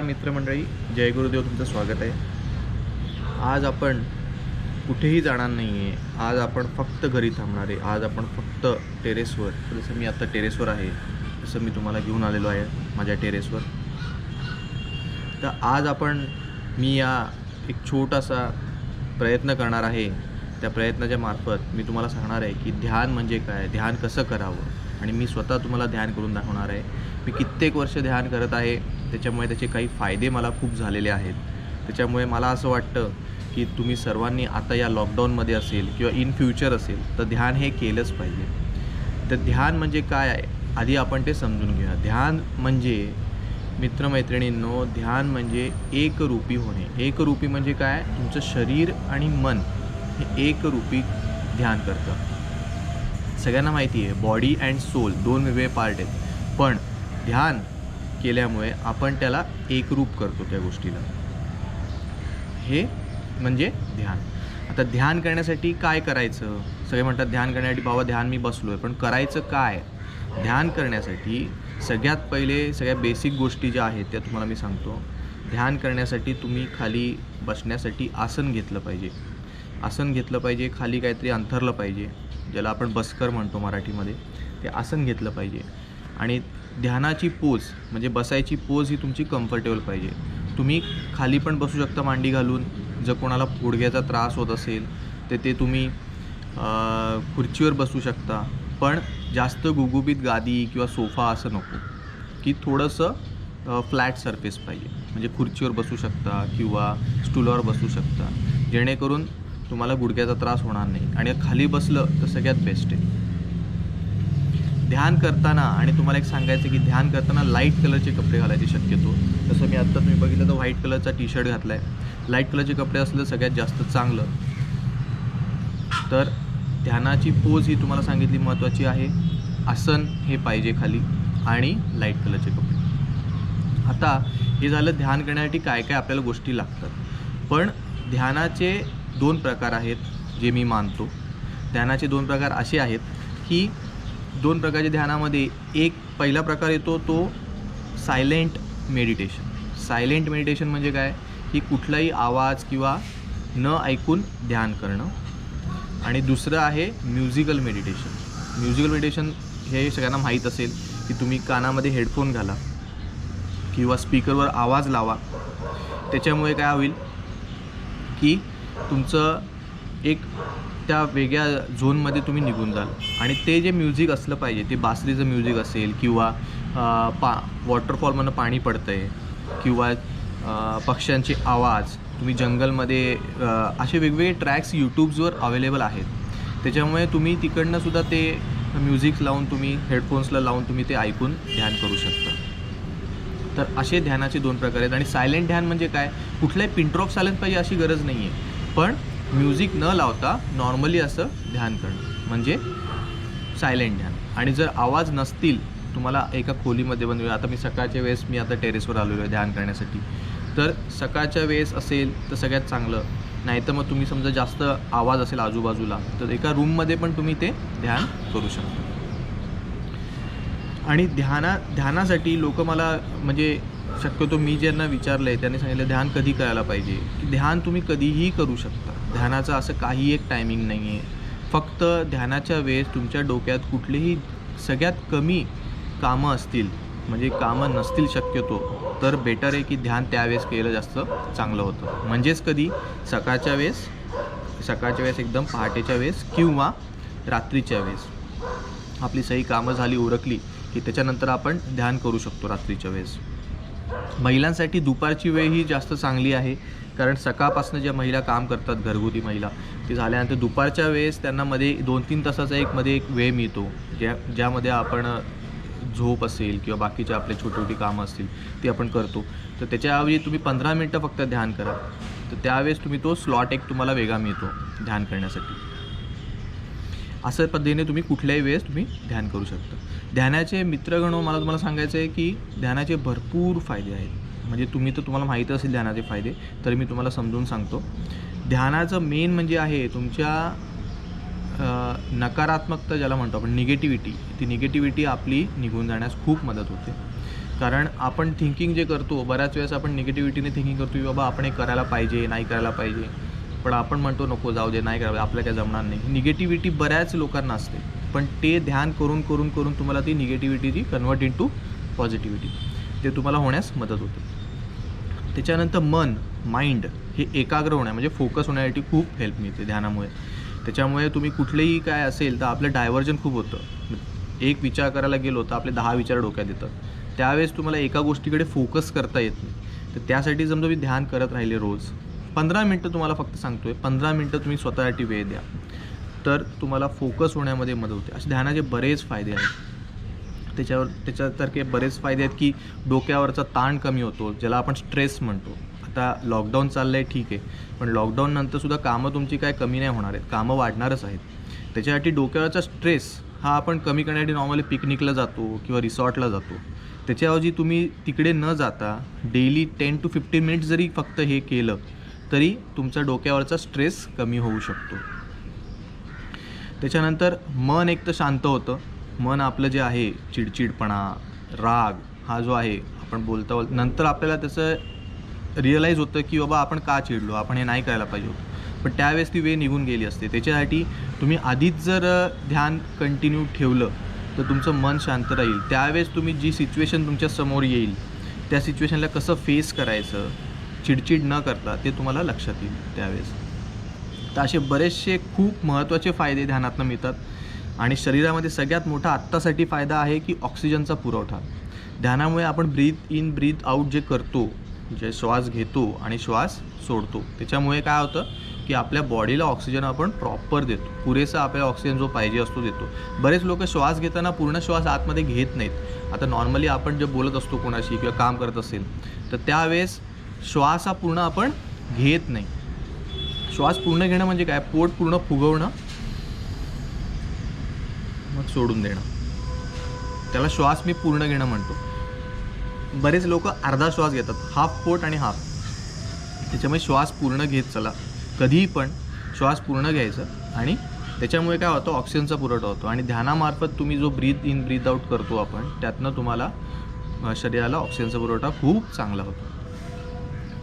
नमस्कार मित्रमंडळी जय गुरुदेव तुमचं स्वागत आहे. आज आपण कुठेही जाणार नाही आहे आज आपण फक्त घरी थांबणार आहे. आज आपण फक्त टेरेसवर जसं मी आता टेरेसवर आहे तसं मी तुम्हाला घेऊन आलेलो आहे माझ्या टेरेसवर तर आज आपण मी या एक छोटासा प्रयत्न करणार आहे. त्या प्रयत्नाच्या मार्फत मी तुम्हाला सांगणार आहे की ध्यान म्हणजे काय? ध्यान कसं करावं? आणि मी स्वतः तुम्हाला ध्यान करून दाखवणार आहे. मी कित्येक वर्ष ध्यान करत आहे. त्याच्यामुळे त्याचे काही फायदे मला खूप झालेले आहेत. त्याच्यामुळे मला असं वाटतं की तुम्ही सर्वांनी आता या लॉकडाऊनमध्ये असेल किंवा इन फ्युचर असेल तर ध्यान हे केलंच पाहिजे. तर ध्यान म्हणजे काय? आहे आधी आपण ते समजून घेऊया. ध्यान म्हणजे मित्रमैत्रिणींनो ध्यान म्हणजे एकरूपी होणे. एकरूपी म्हणजे काय? तुमचं शरीर आणि मन हे एकरूपी ध्यान करतं. सगळ्यांना माहिती आहे बॉडी अँड सोल दोन वेगळे पार्ट आहेत. पण ध्यान केल्यामुळे आपण त्याला एकरूप करतो त्या गोष्टीला. हे म्हणजे ध्यान. आता ध्यान करण्यासाठी काय करायचं? सगळे म्हणतात ध्यान करण्यासाठी बाबा ध्यान मी बसलो आहे पण करायचं काय? ध्यान करण्यासाठी सगळ्यात पहिले सगळ्या बेसिक गोष्टी ज्या आहेत त्या तुम्हाला मी सांगतो. ध्यान करण्यासाठी तुम्ही खाली बसण्यासाठी आसन घेतलं पाहिजे. आसन घेतलं पाहिजे खाली काहीतरी अंथरलं पाहिजे ज्याला आपण बसकर म्हणतो मराठीमध्ये. ते आसन घेतलं पाहिजे. आणि ध्यानाची पोज म्हणजे बसायची पोज ही तुमची कम्फर्टेबल पाहिजे. तुम्ही खाली पण बसू शकता मांडी घालून जर कोणाला गुडघ्याचा त्रास होत असेल तर ते तुम्ही खुर्चीवर बसू शकता. पण जास्त गुगुबीत गादी किंवा सोफा असं नको. की थोडंसं फ्लॅट सरफेस पाहिजे. म्हणजे खुर्चीवर बसू शकता किंवा स्टूलवर बसू शकता. जेणेकरून तुम्हाला गुडघ्याचा त्रास होणार नाही. आणि खाली बसलं तर सगळ्यात बेस्ट आहे. ध्यान करताना आणि तुम्हाला एक सांगायचं की ध्यान करताना लाइट कलरचे कपडे घालायचे शक्यतो. जसं मी आत्ता तुम्ही बघितलं तर व्हाईट कलरचा टी शर्ट घातला आहे लाइट कलरचे कपडे असलं सगळ्यात जास्त चांगलं. तर ध्यानाची पोज ही तुम्हाला सांगितली महत्त्वाची आहे. आसन हे पाहिजे खाली आणि लाइट कलरचे कपडे. आता हे झालं ध्यान करण्यासाठी काय काय आपल्याला गोष्टी लागतात. पण ध्यानाचे दोन प्रकार आहेत जे मी मानतो. ध्यानाचे दोन प्रकार असे आहेत की दोन प्रकारच्या ध्यानामध्ये एक पहिला प्रकार येतो तो सायलेंट मेडिटेशन सायलेंट मेडिटेशन म्हणजे काय? की कुठलाही आवाज किंवा न ऐकून ध्यान करणं. आणि दुसरं आहे म्युझिकल मेडिटेशन म्युझिकल मेडिटेशन हे सगळ्यांना माहीत असेल की तुम्ही कानामध्ये हेडफोन घाला किंवा स्पीकरवर आवाज लावा. त्याच्यामुळे काय होईल? की तुमचं एक त्या वेगळ्या झोनमध्ये तुम्ही निघून जाल. आणि ते जे म्युझिक असलं पाहिजे ते बासरीचं म्युझिक असेल किंवा पा वॉटरफॉलमधनं पाणी पडतं आहे किंवा पक्ष्यांचे आवाज तुम्ही जंगलमध्ये असे वेगवेगळे ट्रॅक्स यूट्यूब्सवर अवेलेबल आहेत. त्याच्यामुळे तुम्ही तिकडनंसुद्धा ते म्युझिक लावून तुम्ही हेडफोन्सला लावून तुम्ही ते ऐकून ध्यान करू शकता. तर असे ध्यानाचे दोन प्रकार आहेत. आणि सायलेंट ध्यान म्हणजे काय? कुठलाही पिंट्रॉफ सायलेंट पाहिजे अशी गरज नाही आहे पण म्युझिक न लावता नॉर्मली असं ध्यान करणं म्हणजे सायलेंट ध्यान. आणि जर आवाज नसतील तुम्हाला एका खोलीमध्ये बनवूया. आता मी सकाळच्या वेळेस मी आता टेरेसवर आलेलो आहे ध्यान करण्यासाठी. तर सकाळच्या वेळेस असेल तर सगळ्यात चांगलं. नाही तर मग तुम्ही समजा जास्त आवाज असेल आजूबाजूला तर एका रूममध्ये पण तुम्ही ते ध्यान करू शकता. आणि ध्याना ध्यानासाठी लोक मला म्हणजे शक्यतो मी ज्यांना विचारलं आहे त्यांनी सांगितलं ध्यान कधी करायला पाहिजे? की ध्यान तुम्ही कधीही करू शकता. ध्यानाचं असं काही एक टायमिंग नाही आहे फक्त ध्यानाच्या वेळेस तुमच्या डोक्यात कुठलेही सगळ्यात कमी कामं असतील म्हणजे कामं नसतील शक्यतो तर बेटर आहे की ध्यान त्यावेळेस केलं जास्त चांगलं होतं. म्हणजेच कधी? सकाळच्या वेळेस सकाळच्या वेळेस एकदम पहाटेच्या वेळेस किंवा रात्रीच्या वेळेस. आपली सही कामं झाली उरकली की त्याच्यानंतर आपण ध्यान करू शकतो रात्रीच्या वेळेस. महिलांसाठी दुपारची वेळ ही जास्त चांगली आहे. कारण सकाळपासून ज्या महिला काम करतात घरगुती महिला ते झाल्यानंतर दुपारच्या वेळेस त्यांना मध्ये दोन तीन तासाचा एक मध्ये एक वेळ मिळतो ज्या ज्यामध्ये आपण झोप असेल किंवा बाकीचे आपले छोटी छोटी कामं असतील ती आपण करतो. तर त्याच्याऐवजी तुम्ही पंधरा मिनटं फक्त ध्यान करा. तर त्यावेळेस तुम्ही तो स्लॉट एक तुम्हाला वेगळा मिळतो ध्यान करण्यासाठी. असं पद्धतीने तुम्ही कुठल्याही वेळेस तुम्ही ध्यान करू शकता. ध्यानाचे मित्रगण मला तुम्हाला सांगायचं आहे की ध्यानाचे भरपूर फायदे आहेत. म्हणजे तुम्ही तर तुम्हाला माहीत असेल ध्यानाचे फायदे तर मी तुम्हाला समजून सांगतो. ध्यानाचं मेन म्हणजे आहे तुमच्या नकारात्मकता ज्याला म्हणतो आपण निगेटिव्हिटी ती निगेटिव्हिटी आपली निघून जाण्यास खूप मदत होते. कारण आपण थिंकिंग जे करतो बऱ्याच वेळेस आपण निगेटिव्हिटीने थिंकिंग करतो की बाबा आपण हे करायला पाहिजे नाही करायला पाहिजे. पण आपण म्हणतो नको जाऊ दे नाही करायला आपल्याला काय जमणार नाही. निगेटिव्हिटी बऱ्याच लोकांना असते. पण ते ध्यान करून करून करून तुम्हाला ती negativity convert into positivity ते तुम्हाला होण्यास मदत होते. त्याच्यानंतर मन माइंड हे एकाग्र होण्या म्हणजे फोकस होण्यासाठी खूप हेल्प मिळते ध्यानामुळे. त्याच्यामुळे तुम्ही कुठलेही काय असेल तर आपलं डायव्हर्जन खूप होतं. एक विचार करायला गेलो तर आपले दहा विचार डोक्यात येतात. त्यावेळेस तुम्हाला एका गोष्टीकडे फोकस करता येत नाही. तर त्यासाठी समजा मी ध्यान करत राहिले रोज पंधरा मिनटं तुम्हाला फक्त सांगतोय पंधरा मिनटं तुम्ही स्वतःसाठी वेळ द्या. तर तुम्हाला फोकस होण्यामध्ये मदत होते. असे ध्यानाचे बरेच फायदे आहेत. त्याच्यावर त्याच्यासारखे बरेच फायदे आहेत की डोक्यावरचा ताण कमी होतो ज्याला आपण स्ट्रेस म्हणतो. आता लॉकडाऊन चाललं आहे ठीक आहे. पण लॉकडाऊन नंतर सुद्धा कामं तुमची काय कमी नाही होणार आहेत. कामं वाढणारच आहेत. त्याच्यासाठी डोक्यावरचा स्ट्रेस हा आपण कमी करण्यासाठी नॉर्मली पिकनिकला जातो किंवा रिसॉर्टला जातो. त्याच्याऐवजी तुम्ही तिकडे न जाता daily ten to fifteen minutes जरी फक्त हे केलं तरी तुमचा डोक्यावरचा स्ट्रेस कमी होऊ शकतो. त्याच्यानंतर मन एक तर शांत होतं. मन आपलं जे आहे चिडचिडपणा राग हा जो आहे आपण बोलता बोल नंतर आपल्याला त्याचं रिअलाईज होतं की बाबा आपण का चिडलो? आपण हे नाही करायला पाहिजे होतं. पण त्यावेळेस ती वेळ निघून गेली असते. त्याच्यासाठी तुम्ही आधीच जर ध्यान कंटिन्यू ठेवलं तर तुमचं मन शांत राहील. त्यावेळेस तुम्ही जी सिच्युएशन तुमच्यासमोर येईल त्या सिच्युएशनला कसं फेस करायचं चिडचिड न करता ते तुम्हाला लक्षात येईल त्यावेळेस. तर असे बरेचसे खूप महत्त्वाचे फायदे ध्यानातनं मिळतात. आणि शरीरामध्ये सगळ्यात मोठा आत्तासाठी फायदा आहे की ऑक्सिजनचा पुरवठा. ध्यानामुळे आपण ब्रीथ इन ब्रीथ आऊट जे करतो जे श्वास घेतो आणि श्वास सोडतो त्याच्यामुळे काय होतं की आपल्या बॉडीला ऑक्सिजन आपण प्रॉपर देतो. पुरेसा आपल्याला ऑक्सिजन जो पाहिजे असतो देतो. बरेच लोक श्वास घेताना पूर्ण श्वास आतमध्ये घेत नाहीत. आता नॉर्मली आपण जे बोलत असतो कोणाशी किंवा काम करत असेल तर त्यावेळेस श्वास हा पूर्ण आपण घेत नाही. श्वास पूर्ण घेणं म्हणजे काय? पोट पूर्ण फुगवणं मग सोडून देणं. त्याला श्वास मी पूर्ण घेणं म्हणतो. बरेच लोक अर्धा श्वास घेतात हाफ पोट आणि हाफ त्याच्यामुळे श्वास पूर्ण घेत चला. कधीही पण श्वास पूर्ण घ्यायचा आणि त्याच्यामुळे काय होतं ऑक्सिजनचा पुरवठा होतो. आणि ध्यानामार्फत तुम्ही जो ब्रीथ इन ब्रीथ आऊट करतो आपण त्यातनं तुम्हाला शरीराला ऑक्सिजनचा पुरवठा खूप चांगला होतो.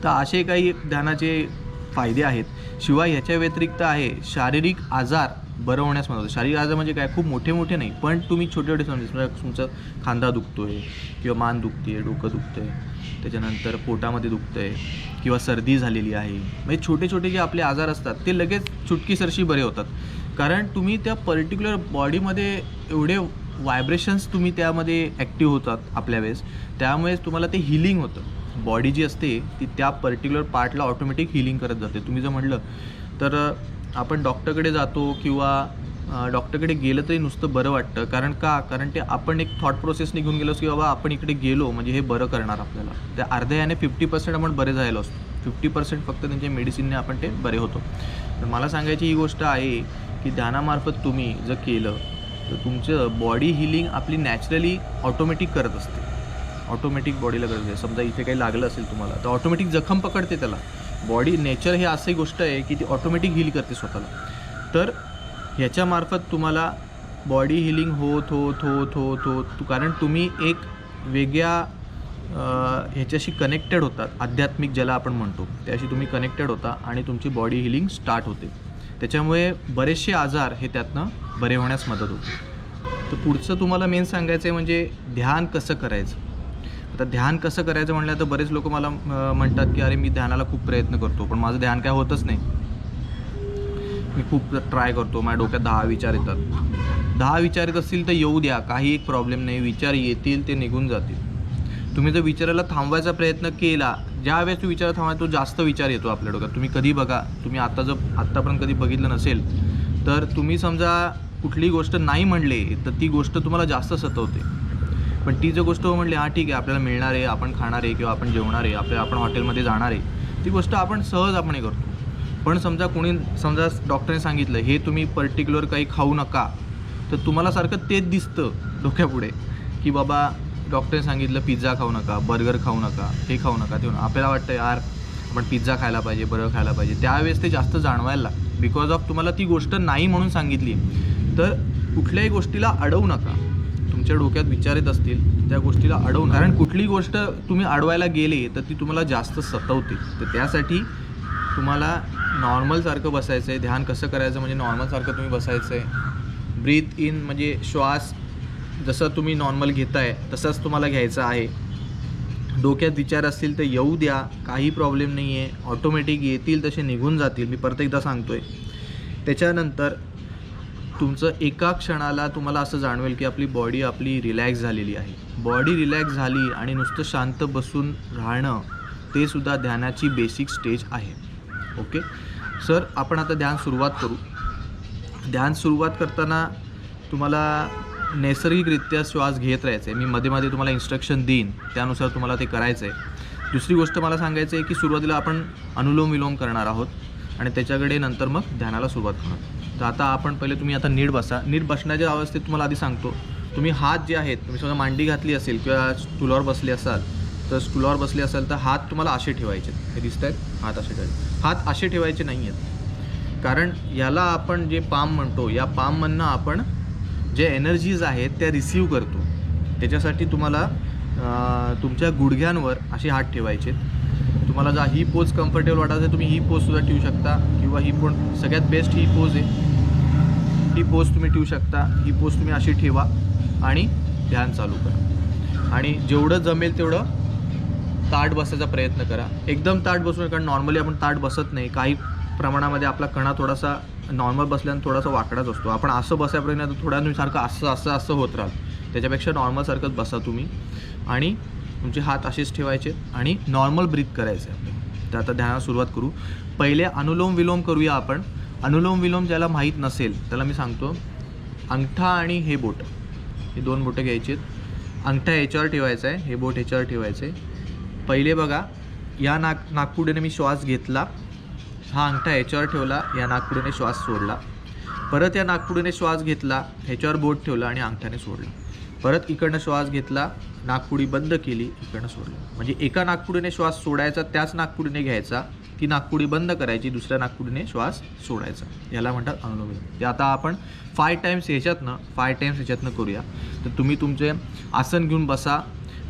तर असे काही ध्यानाचे फायदे आहेत. शिवाय ह्याच्या व्यतिरिक्त आहे शारीरिक आजार बरं होण्यास मदत होते. शारीरिक आजार म्हणजे काय? खूप मोठे मोठे नाही पण तुम्ही छोटे छोटे समजा समजा तुमचं खांदा आहे किंवा मान दुखते आहे डोकं दुखतं आहे त्याच्यानंतर पोटामध्ये दुखतं आहे किंवा सर्दी झालेली आहे. म्हणजे छोटे छोटे जे आपले आजार असतात ते लगेच चुटकीसरशी बरे होतात. कारण तुम्ही त्या पर्टिक्युलर बॉडीमध्ये एवढे व्हायब्रेशन्स तुम्ही त्यामध्ये ॲक्टिव्ह होतात आपल्या वेळेस त्यामुळेच तुम्हाला ते हिलिंग होतं. बॉडी जी असते ती त्या पर्टिक्युलर पार्टला ऑटोमॅटिक हिलिंग करत जाते. तुम्ही जर म्हटलं तर आपण डॉक्टरकडे जातो किंवा डॉक्टरकडे गेलं तरी नुसतं बरं वाटतं. कारण का? कारण ते आपण एक थॉट प्रोसेस निघून गेलो की बाबा आपण इकडे गेलो म्हणजे हे बरं करणार आपल्याला. त्या अर्ध्या याने फिफ्टी पर्सेंट आपण बरे जायला असतो. फिफ्टी पर्सेंट फक्त त्यांच्या मेडिसिनने आपण ते बरे होतो. तर मला सांगायची ही गोष्ट आहे की ध्यानामार्फत तुम्ही जर केलं तर तुमचं बॉडी हिलिंग आपली नॅचरली ऑटोमॅटिक करत असते. ऑटोमॅटिक बॉडीला करत असते. समजा इथे काही लागलं असेल तुम्हाला तर ऑटोमॅटिक जखम पकडते त्याला. बॉडी नेचर हे अशी गोष्ट आहे की ती ऑटोमॅटिक हील करते स्वतःला. तर ह्याच्यामार्फत तुम्हाला बॉडी हिलिंग होत होत होत होत होत. कारण तुम्ही एक वेगळ्या ह्याच्याशी कनेक्टेड होतात. आध्यात्मिक ज्याला आपण म्हणतो. त्याशी तुम्ही कनेक्टेड होता आणि तुमची बॉडी हिलिंग स्टार्ट होते. त्याच्यामुळे बरेचसे आजार हे त्यातनं बरे होण्यास मदत होते. तर पुढचं तुम्हाला मेन सांगायचं आहे म्हणजे ध्यान कसं करायचं? आता ध्यान कसं करायचं म्हणलं तर बरेच लोक मला म्हणतात की अरे मी ध्यानाला खूप प्रयत्न करतो पण माझं ध्यान काय होतच नाही. मी खूप ट्राय करतो माझ्या डोक्यात दहा विचार येतात. दहा विचार येत असतील तर येऊ द्या काही एक प्रॉब्लेम नाही विचार येतील ते निघून जातील. तुम्ही जर विचाराला थांबवायचा प्रयत्न केला ज्या वेळेस तू विचार थांबवाय तो जास्त विचार येतो आपल्या डोक्यात. तुम्ही कधी बघा तुम्ही आता जर आत्तापर्यंत कधी बघितलं नसेल तर तुम्ही समजा कुठलीही गोष्ट नाही म्हणले तर ती गोष्ट तुम्हाला जास्त सतवते. पण ती जर गोष्ट हो म्हणली हां ठीक आहे आपल्याला मिळणार आहे आपण खाणार आहे किंवा आपण जेवणार आहे आपल्या आपण हॉटेलमध्ये जाणार आहे ती गोष्ट आपण सहजपणे करतो. पण समजा कोणी समजा डॉक्टरने सांगितलं हे तुम्ही पर्टिक्युलर काही खाऊ नका तर तुम्हाला सारखं तेच दिसतं डोक्यापुढे की बाबा डॉक्टरने सांगितलं पिझ्झा खाऊ नका बर्गर खाऊ नका हे खाऊ नका ते आपल्याला वाटतं यार आपण पिझ्झा खायला पाहिजे बर्गर खायला पाहिजे. त्यावेळेस ते जास्त जाणवायला लागतं. बिकॉज ऑफ तुम्हाला ती गोष्ट नाही म्हणून सांगितली तर कुठल्याही गोष्टीला अडवू नका. तुमच्या डोक्यात विचार येत असतील त्या गोष्टीला अडवून. कारण कुठली गोष्ट तुम्ही अडवायला गेली तर ती तुम्हाला जास्त सतवते. तर त्यासाठी तुम्हाला नॉर्मलसारखं बसायचं आहे ध्यान कसं करायचं? म्हणजे नॉर्मलसारखं तुम्ही बसायचं आहे ब्रीथ इन म्हणजे श्वास जसं तुम्ही नॉर्मल घेताय तसंच तुम्हाला घ्यायचं आहे. डोक्यात विचार असतील तर येऊ द्या. काही प्रॉब्लेम नाही आहे ऑटोमॅटिक येतील तसे निघून जातील. मी परत एकदा सांगतो आहे त्याच्यानंतर तुमचं एका क्षणाला तुम्हाला असं जाणवेल की आपली बॉडी आपली रिलॅक्स झालेली आहे. बॉडी रिलॅक्स झाली आणि नुसतं शांत बसून राहणं ते सुद्धा ध्यानाची बेसिक स्टेज आहे. ओके सर आपण आता ध्यान सुरुवात करू. ध्यान सुरुवात करताना तुम्हाला नैसर्गिकरित्या श्वास घेत राहायचं आहे मी मध्ये मध्ये तुम्हाला इन्स्ट्रक्शन देईन. त्यानुसार तुम्हाला ते करायचं आहे दुसरी गोष्ट मला सांगायचं आहे की सुरुवातीला आपण अनुलोम विलोम करणार आहोत आणि त्याच्याकडे नंतर मग ध्यानाला सुरुवात करणार तर आता आपण पहिले तुम्ही आता नीट बसा. नीट बसण्याच्या अवस्थेत तुम्हाला आधी सांगतो. तुम्ही हात जे आहेत तुम्ही समजा मांडी घातली असेल किंवा स्टूलवर बसले असाल तर स्टूलवर बसले असाल तर हात तुम्हाला असे ठेवायचे. हे दिसत आहेत हात असे ठेवायचे. हात असे ठेवायचे नाही आहेत कारण याला आपण जे पाम म्हणतो या पाममधनं आपण जे एनर्जीज आहेत त्या रिसीव करतो. त्याच्यासाठी तुम्हाला तुमच्या गुडघ्यांवर असे हात ठेवायचे तुम्हाला जर ही पोज कम्फर्टेबल वाटत असेल तुम्ही ही पोजसुद्धा ठेवू शकता. किंवा ही पण सगळ्यात बेस्ट ही पोज आहे. ही पोज तुम्ही ठेवू शकता. ही पोज तुम्ही अशी ठेवा आणि ध्यान चालू करा. आणि जेवढं जमेल तेवढं ताट बसायचा प्रयत्न करा. एकदम ताट बसू नये कारण नॉर्मली आपण ताट बसत नाही. काही प्रमाणामध्ये आपला कणा थोडासा नॉर्मल बसल्यानं थोडासा वाकडाच असतो. आपण असं बसायपर्यंत थोड्या सारखं असं असं असं होत राहाल त्याच्यापेक्षा नॉर्मलसारखंच बसा तुम्ही. आणि तुमचे हात असेच ठेवायचे आणि नॉर्मल ब्रीथ करायचं. आहे तर आता ध्यानाला सुरुवात करू. पहिले अनुलोम विलोम करूया आपण. अनुलोम विलोम ज्याला माहीत नसेल त्याला मी सांगतो अंगठा आणि हे बोट. हे दोन बोटं घ्यायची आहेत. अंगठा ह्याच्यावर ठेवायचा आहे हे बोट ह्याच्यावर ठेवायचं आहे. पहिले बघा या नाक नागपुडीने मी श्वास घेतला. हा अंगठा ह्याच्यावर ठेवला या नागपुड्याने श्वास सोडला. परत या नागपुडीने श्वास घेतला ह्याच्यावर बोट ठेवला आणि अंगठ्याने सोडला. परत इकडनं श्वास घेतला नागपुडी बंद केली इकडनं सोडलं. म्हणजे एका नागपुडीने श्वास सोडायचा त्याच नागपुडीने घ्यायचा ती नागपुडी बंद करायची दुसऱ्या नागपुडीने श्वास सोडायचा. याला म्हणतात अनुलोम विलोम. ते आता आपण फाय टाईम्स ह्याच्यातनं फाय टाईम्स ह्याच्यातनं करूया. तर तुम्ही तुमचे आसन घेऊन बसा.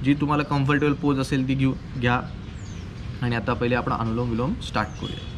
जी तुम्हाला कम्फर्टेबल पोज असेल ती घेऊ घ्या. आणि आता पहिले आपण अनुलोम विलोम स्टार्ट करूया.